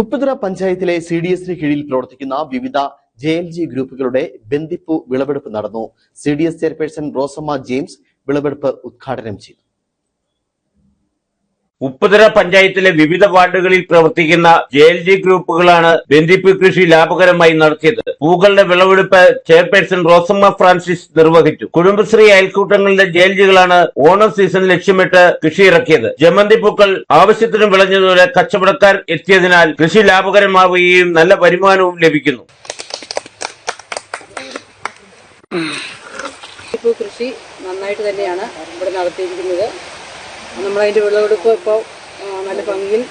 ഉപ്പുതറ പഞ്ചായത്തിലെ C D എസിന് കീഴിൽ പ്രവർത്തിക്കുന്ന വിവിധ ജെ എൽ ജി ഗ്രൂപ്പുകളുടെ ബന്ദിപ്പു വിളവെടുപ്പ് നടന്നു. C D S chairperson Rosamma James വിളവെടുപ്പ് ഉദ്ഘാടനം ചെയ്തു. ഉപ്പുതറ പഞ്ചായത്തിലെ വിവിധ വാർഡുകളിൽ പ്രവർത്തിക്കുന്ന ജെ എൽ ജി ഗ്രൂപ്പുകളാണ് ബന്ദിപ്പ് കൃഷി ലാഭകരമായി നടത്തിയത്. പൂക്കളുടെ വിളവെടുപ്പ് ചെയർപേഴ്സൺ റോസമ്മ ഫ്രാൻസിസ് നിർവഹിച്ചു. കുടുംബശ്രീ അയൽക്കൂട്ടങ്ങളുടെ ജെ എൽ ജികളാണ് ഓണം സീസൺ ലക്ഷ്യമിട്ട് കൃഷി ഇറക്കിയത്. ജമന്തി പൂക്കൾ ആവശ്യത്തിന് വിളഞ്ഞതോടെ കച്ചവടക്കാർ എത്തിയതിനാൽ കൃഷി ലാഭകരമാവുകയും നല്ല വരുമാനവും ലഭിക്കുന്നു. കൃഷി നന്നായിട്ട് തന്നെയാണ് ഇവിടെ നടത്തിയിരിക്കുന്നത്. നമ്മളതിന്റെ വിളവെടുപ്പ് ഇപ്പോൾ നല്ല ഭംഗിയിൽ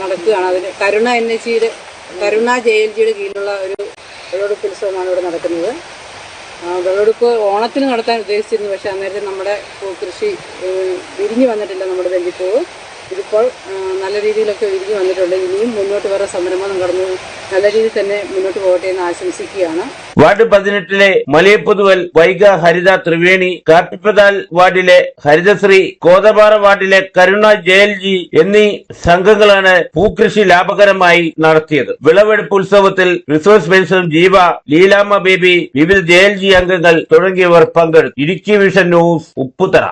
നടക്കുകയാണ്. അതിന് കരുണ എൻ എച്ച് സിയുടെ കരുണ ജെ എൽ ജിയുടെ കീഴിലുള്ള ഒരു വിളവെടുപ്പ് ഉത്സവമാണ് ഇവിടെ നടക്കുന്നത്. വിളവെടുപ്പ് ഓണത്തിന് നടത്താൻ ഉദ്ദേശിച്ചിരുന്നു പക്ഷേ അന്നേരത്തെ നമ്മുടെ കൃഷി വിരിഞ്ഞു വന്നിട്ടില്ല നമ്മുടെ വെല്ലിപ്പൂവ് ഇതിപ്പോൾ നല്ല രീതിയിലൊക്കെ വിരിഞ്ഞു വന്നിട്ടുണ്ട്. ഇനിയും മുന്നോട്ട് വേറെ സംരംഭം കടന്നു നല്ല രീതിയിൽ തന്നെ മുന്നോട്ട് പോകട്ടെ എന്ന് ആശംസിക്കുകയാണ്. വാർഡ് പതിനെട്ടിലെ മലയപ്പുതുവൽ വൈഗ ഹരിത ത്രിവേണി കാട്ടിപ്പതാൽ വാർഡിലെ ഹരിതശ്രീ കോതപാറ വാർഡിലെ കരുണ ജയൽജി എന്നീ സംഘങ്ങളാണ് പൂക്കൃഷി ലാഭകരമായി നടത്തിയത്. വിളവെടുപ്പ് ഉത്സവത്തിൽ resource person Jeeva Leelamma Baby വിവിധ ജയൽജി അംഗങ്ങൾ തുടങ്ങിയവർ പങ്കെടുത്തു. Idukki vision news Upputhara.